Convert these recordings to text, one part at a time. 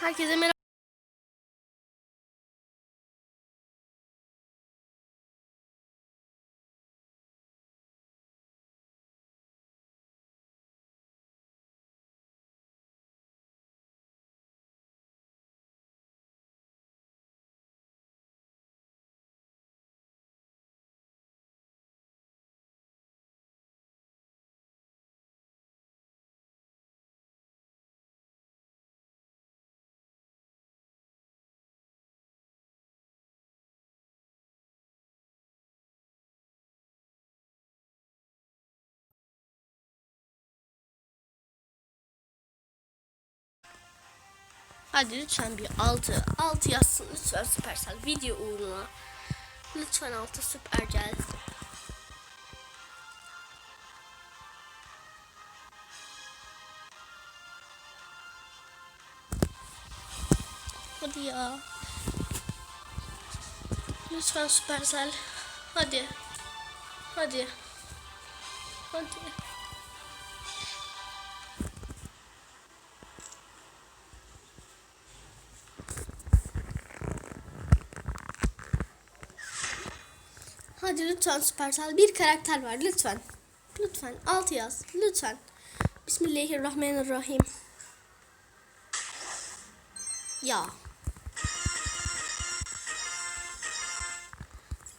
Herkese merhaba. Hadi lütfen bir 6 6 yazsın lütfen Supercell video uğruna. Lütfen 6 Supercell. Hadi ya. Lütfen Supercell. Hadi. Hadi. Hadi. Hadi lütfen Supercell bir karakter var lütfen. Lütfen alt yaz lütfen. Bismillahirrahmanirrahim. Ya.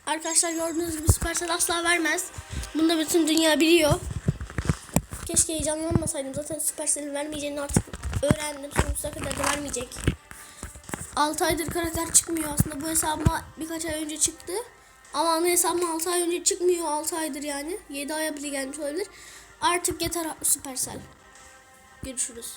Arkadaşlar gördüğünüz gibi Supercell asla vermez. Bunu da bütün dünya biliyor. Keşke heyecanlanmasaydım. Zaten Supercell'in vermeyeceğini artık öğrendim. Sonsuza kadar da vermeyecek. 6 aydır karakter çıkmıyor aslında. Bu hesabıma birkaç ay önce çıktı. Ama ana hesabıma 6 ay önce çıkmıyor 6 aydır yani. 7 aya bile gelmiş olabilir. Artık yeter Supercell. Görüşürüz.